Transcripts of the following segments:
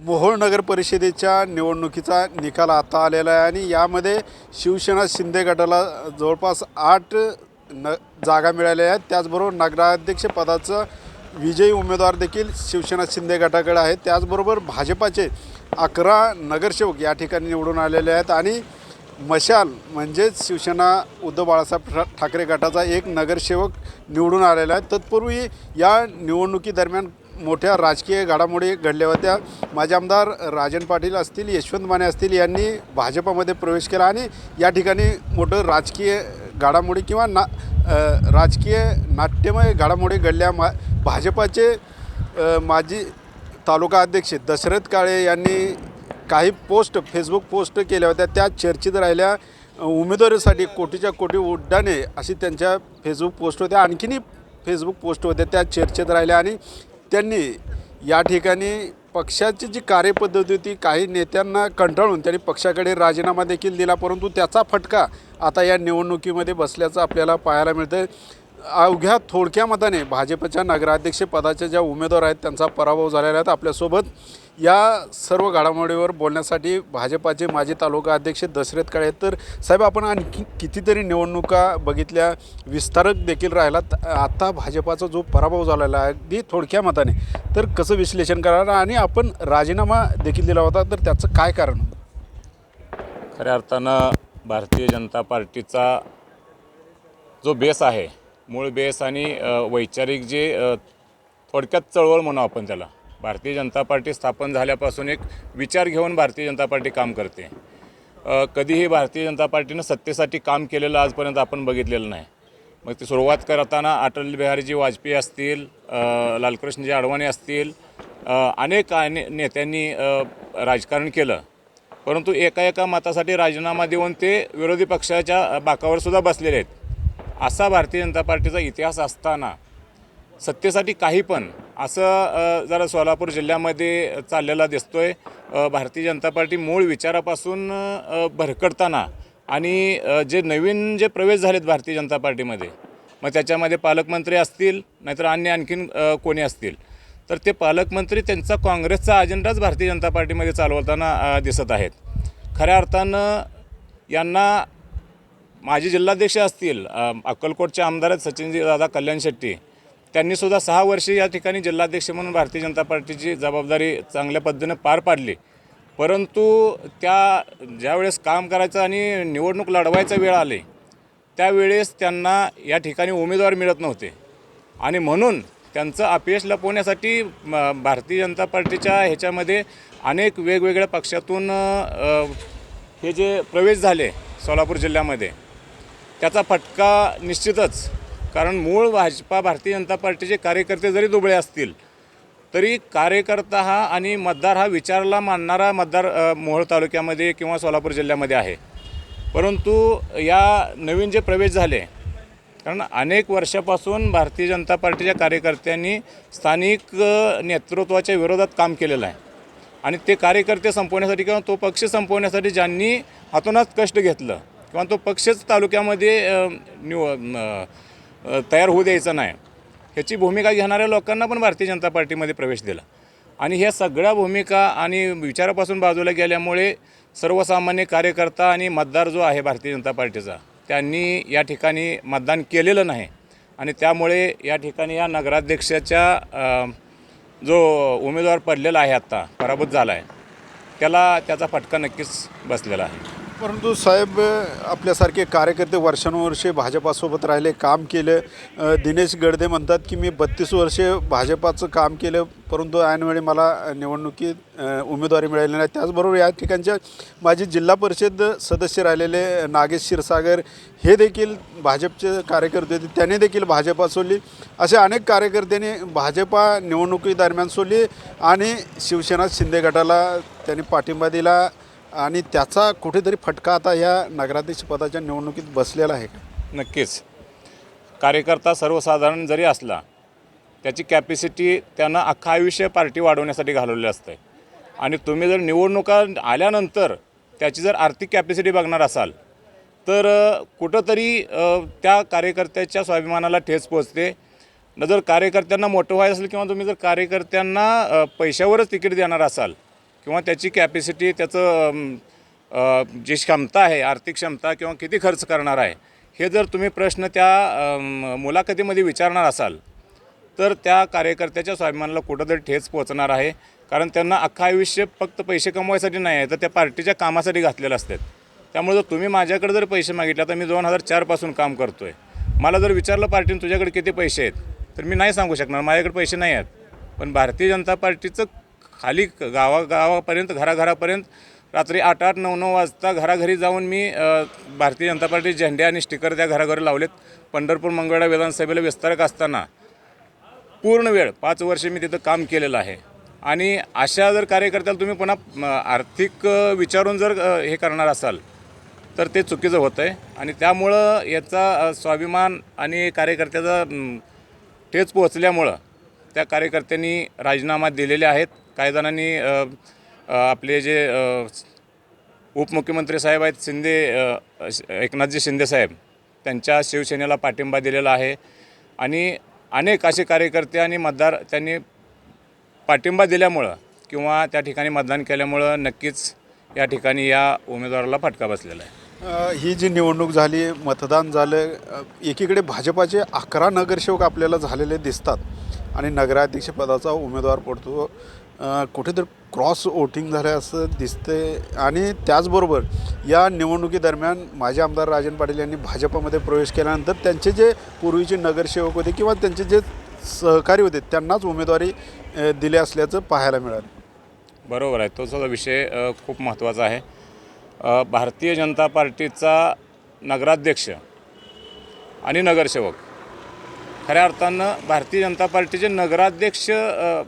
मोहोळ नगर परिषदेच्या निवडणुकीचा निकाल आता आलेला आहे आणि यामध्ये शिवसेना शिंदे गटाला जवळपास आठ न जागा मिळाल्या आहेत. त्याचबरोबर नगराध्यक्ष पदाचं विजयी उमेदवार देखील शिवसेना शिंदे गटाकडे आहेत. त्याचबरोबर भाजपाचे अकरा नगरसेवक या ठिकाणी निवडून आलेले आहेत आणि मशाल म्हणजेच शिवसेना उद्धव बाळासाहेब ठाकरे गटाचा एक नगरसेवक निवडून आलेला आहे. तत्पूर्वी या निवडणुकीदरम्यान मोठ्या राजकीय घडामोडी घडल्या होत्या. माझे आमदार राजन पाटील असतील यशवंत माने असतील यांनी भाजपामध्ये प्रवेश केला आणि या ठिकाणी मोठं राजकीय घडामोडी किंवा ना राजकीय नाट्यमय घडामोडी घडल्या. मा भाजपाचे माजी तालुका अध्यक्ष दशरथ काळे यांनी काही पोस्ट फेसबुक पोस्ट केल्या होत्या. त्या चर्चेत राहिल्या. उमेदवारीसाठी कोटीच्या कोटी उड्डाणे अशी त्यांच्या फेसबुक पोस्ट होत्या. आणखीनही फेसबुक पोस्ट होत्या त्या चर्चेत राहिल्या आणि त्यांनी या ठिकाणी पक्षाची जी कार्यपद्धती होती काही नेत्यांना कंटाळून त्यांनी पक्षाकडे राजीनामा देखील दिला परंतु त्याचा फटका आता या निवडणुकीमध्ये बसल्याचं आपल्याला पाहायला मिळतं अवघ्या थोडक्या मताने भाजपच्या नगराध्यक्षपदाच्या ज्या उमेदवार आहेत त्यांचा पराभव झालेला आहे. आपल्यासोबत या सर्व घडामोडीवर बोलण्यासाठी भाजपाचे माजी तालुका अध्यक्ष दशरथ काळे आहेत. तर साहेब आपण आणखी कितीतरी निवडणुका बघितल्या विस्तारक देखील राहिलात. आता भाजपाचा जो पराभव झालेला आहे अगदी थोडक्या मताने. तर कसं विश्लेषण करणार आणि आपण राजीनामा देखील दिला होता तर त्याचं काय कारण खऱ्या अर्थानं भारतीय जनता पार्टीचा जो बेस आहे मूळ बेस आणि वैचारिक जे थोडक्यात चळवळ म्हणू आपण त्याला भारतीय जनता पार्टी स्थापन झाल्यापासून एक विचार घेऊन भारतीय जनता पार्टी काम करते. कधीही भारतीय जनता पार्टीनं सत्तेसाठी काम केलेलं आजपर्यंत आपण बघितलेलं नाही. मग ती सुरुवात करताना अटल बिहारीजी वाजपेयी असतील लालकृष्णजी अडवाणी असतील अनेक अने नेत्यांनी राजकारण केलं. परंतु एका एका मतासाठी राजीनामा देऊन ते विरोधी पक्षाच्या बाकावर सुद्धा बसलेले आहेत. असा भारतीय जनता पार्टीचा इतिहास असताना सत्तेसाठी काही पण असं जरा सोलापूर जिल्ह्यामध्ये चाललेला दिसतोय. आहे भारतीय जनता पार्टी मूळ विचारापासून भरकडताना आणि जे नवीन जे प्रवेश झालेत भारतीय जनता पार्टीमध्ये मग त्याच्यामध्ये पालकमंत्री असतील नाहीतर अन्य आणखीन कोणी असतील. तर ते पालकमंत्री त्यांचा काँग्रेसचा अजेंडाच भारतीय जनता पार्टीमध्ये चालवताना दिसत आहेत. खऱ्या अर्थानं यांना माजी जिल्हाध्यक्ष असतील अक्कलकोटचे आमदार आहेत सचिनजी दादा कल्याण शेट्टी त्यांनीसुद्धा सहा वर्षे या ठिकाणी जिल्हाध्यक्ष म्हणून भारतीय जनता पार्टीची जबाबदारी चांगल्या पद्धतीनं पार पाडली. परंतु त्या ज्यावेळेस काम करायचं आणि निवडणूक लढवायचा वेळ आले त्यावेळेस त्यांना या ठिकाणी उमेदवार मिळत नव्हते. आणि म्हणून त्यांचं अपयश लपवण्यासाठी म, भारतीय जनता पार्टीच्या ह्याच्यामध्ये अनेक वेगवेगळ्या पक्षातून हे जे प्रवेश झाले सोलापूर जिल्ह्यामध्ये त्याचा फटका निश्चितच कारण मूळ भाजपा भारतीय जनता पार्टीचे कार्यकर्ते जरी दुबळे असतील तरी कार्यकर्ता हा आणि मतदार हा विचारला मानणारा मतदार मोहोळ तालुक्यामध्ये किंवा सोलापूर जिल्ह्यामध्ये आहे. परंतु या नवीन जे प्रवेश झाले कारण अनेक वर्षापासून भारतीय जनता पार्टीच्या कार्यकर्त्यांनी स्थानिक नेतृत्वाच्या विरोधात काम केलेलं आहे. आणि ते कार्यकर्ते संपवण्यासाठी किंवा तो पक्ष संपवण्यासाठी ज्यांनी हातोनात कष्ट घेतलं किंवा तो पक्षच तालुक्यामध्ये निव तयार होऊ द्यायचं नाही. ह्याची भूमिका घेणाऱ्या लोकांना पण भारतीय जनता पार्टीमध्ये प्रवेश दिला. आणि ह्या सगळ्या भूमिका आणि विचारापासून बाजूला गेल्यामुळे सर्वसामान्य कार्यकर्ता आणि मतदार जो आहे भारतीय जनता पार्टीचा त्यांनी या ठिकाणी मतदान केलेलं नाही. आणि त्यामुळे या ठिकाणी या नगराध्यक्षाच्या जो उमेदवार पडलेला आहे आत्ता पराभूत झाला आहे त्याला त्याचा फटका नक्कीच बसलेला आहे. परंतु साहेब आपल्यासारखे कार्यकर्ते वर्षानुवर्षे भाजपासोबत राहिले काम केलं. दिनेश गडदे म्हणतात की मी बत्तीस वर्षे भाजपाचं काम केलं परंतु ऐनवेळी मला निवडणुकीत उमेदवारी मिळाली नाही. त्याचबरोबर या ठिकाणच्या माझे जिल्हा परिषद सदस्य राहिलेले नागेश क्षीरसागर हे देखील भाजपचे कार्यकर्ते होते. त्याने देखील भाजपा सोडली. असे अनेक कार्यकर्त्यांनी भाजपा निवडणुकीदरम्यान सोडली आणि शिवसेना शिंदे गटाला त्यांनी पाठिंबा दिला. आणि त्याचा कुठेतरी फटका आता या नगराध्यक्षपदाच्या निवडणुकीत बसलेला आहे का? नक्कीच. कार्यकर्ता सर्वसाधारण जरी असला त्याची कॅपॅसिटी त्यानं अख्खा आयुष्य पार्टी वाढवण्यासाठी घालवलेलं असतं. आणि तुम्ही जर निवडणुका आल्यानंतर त्याची जर आर्थिक कॅपॅसिटी बघणार असाल तर कुठंतरी त्या कार्यकर्त्याच्या स्वाभिमानाला ठेच पोचते न जर कार्यकर्त्यांना मोठं व्हायचं असेल किंवा तुम्ही जर कार्यकर्त्यांना पैशावरच तिकीट देणार असाल किंवा त्याची कॅपॅसिटी त्याचं जी क्षमता आहे आर्थिक क्षमता किंवा किती खर्च करणार आहे हे जर तुम्ही प्रश्न त्या मुलाखतीमध्ये विचारणार असाल तर त्या कार्यकर्त्याच्या स्वाभिमानाला कुठंतरी ठेच पोहोचणार आहे. कारण त्यांना अख्खं आयुष्य फक्त पैसे कमवायसाठी नाही आहे तर त्या पार्टीच्या कामासाठी घातलेलं असतात. त्यामुळे जर तुम्ही माझ्याकडे जर पैसे मागितले तर मी दोन हजार चारपासून काम करतो आहे मला जर विचारलं पार्टीने तुझ्याकडे किती पैसे आहेत? तर मी नाही सांगू शकणार माझ्याकडे पैसे नाही आहेत. पण भारतीय जनता पार्टीचं खाली गावागावापर्यंत घराघरापर्यंत. रात्री आठ आठ नऊ नऊ वाजता घराघरी जाऊन मी भारतीय जनता पार्टी झेंडे आणि स्टिकर त्या घराघरी लावलेत. पंढरपूर मंगळवेढा विधानसभेला विस्तारक असताना पूर्ण वेळ पाच वर्षे मी तिथं काम केलेलं आहे. आणि अशा जर कार्यकर्त्याला तुम्ही पुन्हा आर्थिक विचारून जर हे करणार असाल तर ते चुकीचं होतं आहे आणि त्यामुळं याचा स्वाभिमान आणि कार्यकर्त्याचा ठेच पोहोचल्यामुळं त्या कार्यकर्त्यांनी राजीनामा दिलेले आहेत. काही जणांनी आपले जे उपमुख्यमंत्री साहेब आहेत शिंदे एकनाथजी शिंदे साहेब त्यांच्या शिवसेनेला पाठिंबा दिलेला आहे. आणि अनेक असे कार्यकर्ते आणि मतदार त्यांनी पाठिंबा दिल्यामुळं किंवा त्या ठिकाणी मतदान केल्यामुळं नक्कीच या ठिकाणी या उमेदवाराला फटका बसलेला आहे. ही जी निवडणूक झाली मतदान झालं एकीकडे भाजपाचे अकरा नगरसेवक आपल्याला झालेले दिसतात आणि नगराध्यक्षपदाचा उमेदवार पडतो. कुठेतरी क्रॉस वोटिंग झालं असं दिसते आणि त्याचबरोबर या निवडणुकीदरम्यान माजी आमदार राजन पाटील यांनी भाजपमध्ये प्रवेश केल्यानंतर त्यांचे जे पूर्वीचे नगरसेवक होते किंवा त्यांचे जे सहकारी होते त्यांनाच उमेदवारी दिली असल्याचं पाहायला मिळालं. बरोबर आहे. तो सुद्धा विषय खूप महत्त्वाचा आहे. भारतीय जनता पार्टीचा नगराध्यक्ष आणि नगरसेवक खऱ्या अर्थानं भारतीय जनता पार्टीचे नगराध्यक्ष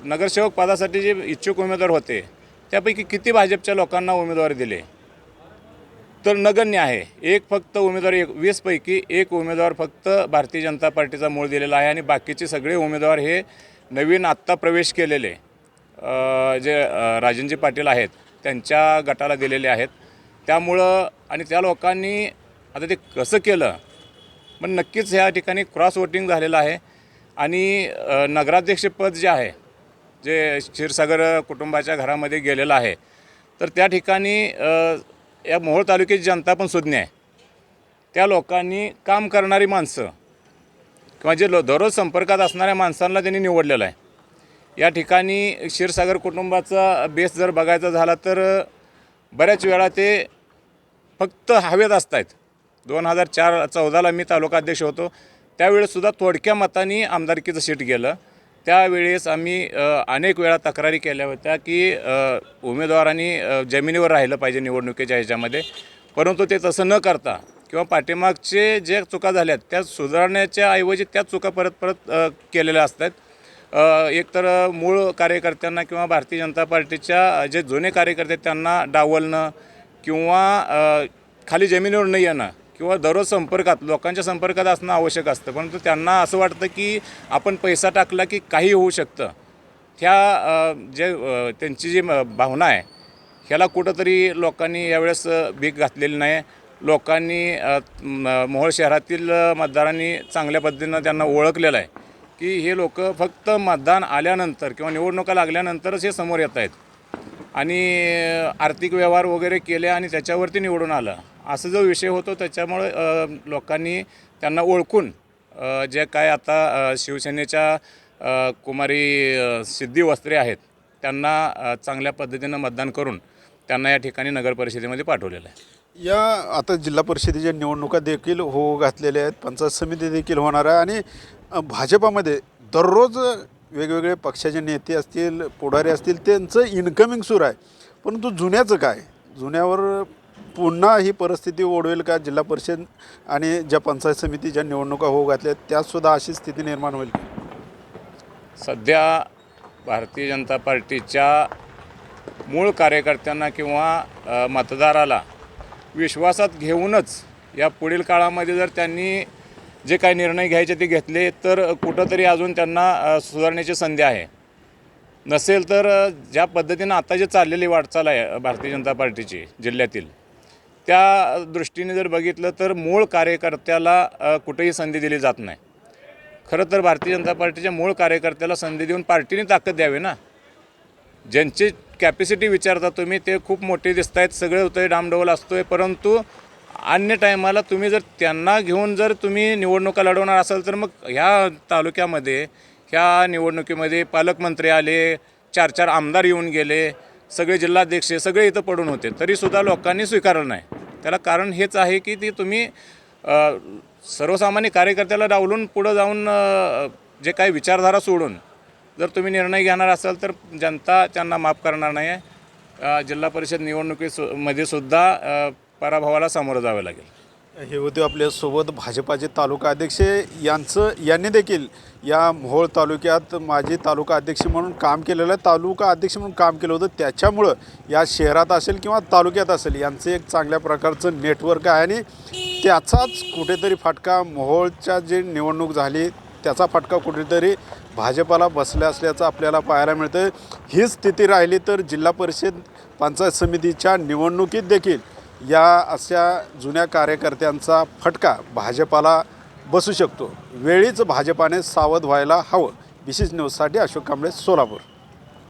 नगरसेवक पदासाठी जे इच्छुक उमेदवार होते त्यापैकी किती भाजपच्या लोकांना उमेदवारी दिले? तर नगण्य आहे. एक फक्त उमेदवार एक वीसपैकी एक उमेदवार फक्त भारतीय जनता पार्टीचा मूळ दिलेला आहे आणि बाकीचे सगळे उमेदवार हे नवीन आत्ता प्रवेश केलेले जे राजनजी पाटील आहेत त्यांच्या गटाला दिलेले आहेत. त्यामुळं आणि त्या लोकांनी आता ते कसं केलं? पण नक्कीच ह्या ठिकाणी क्रॉस वोटिंग झालेलं आहे. आणि नगराध्यक्षपद जे आहे जे क्षीरसागर कुटुंबाच्या घरामध्ये गेलेलं आहे तर त्या ठिकाणी या मोहोळ तालुक्याची जनता पण सुज्ञ आहे. त्या लोकांनी काम करणारी माणसं किंवा जे लो दररोज संपर्कात असणाऱ्या माणसांना त्यांनी निवडलेलं आहे. या ठिकाणी क्षीरसागर कुटुंबाचा बेस जर बघायचा झाला तर बऱ्याच वेळा ते फक्त हवेत असत आहेत दोन हजार चार चौदाला मी तालुका अध्यक्ष होतो. त्यावेळेससुद्धा थोडक्या मताने आमदारकीचं सीट गेलं. त्यावेळेस आम्ही अनेक वेळा तक्रारी केल्या होत्या की उमेदवारांनी जमिनीवर राहिलं पाहिजे निवडणुकीच्या ह्याच्यामध्ये. परंतु ते तसं न करता किंवा पाठीमागचे जे चुका झाल्यात त्या सुधारण्याच्या ऐवजी त्याच चुका परत परत केलेल्या असतात. एकतर मूळ कार्यकर्त्यांना किंवा भारतीय जनता पार्टीच्या जे जुने कार्यकर्ते आहेत त्यांना डावलणं किंवा खाली जमिनीवर न येणं किंवा दररोज संपर्कात लोकांच्या संपर्कात असणं आवश्यक असतं. परंतु त्यांना असं वाटतं की आपण पैसा टाकला की काही होऊ शकतं. ह्या जे त्यांची जी म- भावना आहे ह्याला कुठंतरी लोकांनी यावेळेस भीक घातलेली नाही. लोकांनी मोहळ मोहोळ शहरातील मतदारांनी चांगल्या पद्धतीनं त्यांना ओळखलेलं आहे की हे लोक फक्त मतदान आल्यानंतर किंवा निवडणुका लागल्यानंतरच हे समोर येत आहेत. आणि आर्थिक व्यवहार वगैरे केले आणि त्याच्यावरती निवडून आलं. असं जो विषय होतो त्याच्यामुळे लोकांनी त्यांना ओळखून जे काय आता शिवसेनेच्या कुमारी सिद्धी वस्त्रे आहेत त्यांना चांगल्या पद्धतीनं मतदान करून त्यांना या ठिकाणी नगर परिषदेमध्ये पाठवलेलं आहे. या आता जिल्हा परिषदेच्या निवडणुका देखील हो घातलेल्या आहेत पंचायत समिती देखील होणार आहे आणि भाजपामध्ये दररोज वेगवेगळे पक्षाचे नेते असतील पुढारी असतील त्यांचं इन्कमिंग सुरू आहे. परंतु जुन्याचं काय? जुन्यावर पुन्हा ही परिस्थिती ओढवेल का? जिल्हा परिषद आणि ज्या पंचायत समितीच्या निवडणुका होऊ घातल्या त्यातसुद्धा अशी स्थिती निर्माण होईल सध्या भारतीय जनता पार्टीच्या मूळ कार्यकर्त्यांना किंवा मतदाराला विश्वासात घेऊनच या पुढील काळामध्ये जर त्यांनी जे काही निर्णय घ्यायचे ते घेतले तर कुठंतरी अजून त्यांना सुधारण्याची संधी आहे. नसेल तर ज्या पद्धतीनं आता जे चाललेली वाटचाल आहे भारतीय जनता पार्टीची जिल्ह्यातील त्या दृष्टीने जर बघितलं तर मूळ कार्यकर्त्याला कुठेही संधी दिली जात नाही. खरं तर भारतीय जनता पार्टीच्या मूळ कार्यकर्त्याला संधी देऊन पार्टीने ताकद द्यावी ना? ज्यांची कॅपॅसिटी विचारता तुम्ही ते खूप मोठे दिसत आहेत सगळे होतं डामडोल असतोय परंतु अन्य टायमाला तुम्ही जर त्यांना घेऊन जर तुम्ही निवडणुका लढवणार असाल तर मग ह्या तालुक्यामध्ये ह्या निवडणुकीमध्ये पालकमंत्री आले चार चार आमदार येऊन गेले सगळे जिल्हाध्यक्ष सगळे इथं पडून होते तरीसुद्धा लोकांनी स्वीकारलं नाही. त्याला कारण हेच आहे की ती तुम्ही सर्वसामान्य कार्यकर्त्याला डावलून पुढं जाऊन जे काही विचारधारा सोडून जर तुम्ही निर्णय घेणार असाल तर जनता त्यांना माफ करणार नाही. आहे जिल्हा परिषद निवडणुकीमध्ये सुद्धा पराभवाला सामोरं जावं लागेल. हे होते आपल्यासोबत भाजपाचे तालुका अध्यक्ष यांचं यांनी देखील या मोहोळ तालुक्यात माजी तालुका अध्यक्ष म्हणून काम केलेलं आहे. तालुका अध्यक्ष म्हणून काम केलं होतं. त्याच्यामुळं या शहरात असेल किंवा तालुक्यात असेल यांचं एक चांगल्या प्रकारचं नेटवर्क आहे आणि त्याचाच कुठेतरी फाटका मोहोळच्या जी निवडणूक झाली त्याचा फटका कुठेतरी भाजपाला बसला असल्याचं आपल्याला पाहायला मिळतं ही स्थिती राहिली तर जिल्हा परिषद पंचायत समितीच्या निवडणुकीत देखील या अशा जुन्या कार्यकर्त्यांचा फटका भाजपाला बसू शकतो. वेळीच भाजपाने सावध व्हायला हवं. विशेष न्यूजसाठी अशोक कांबळे सोलापूर.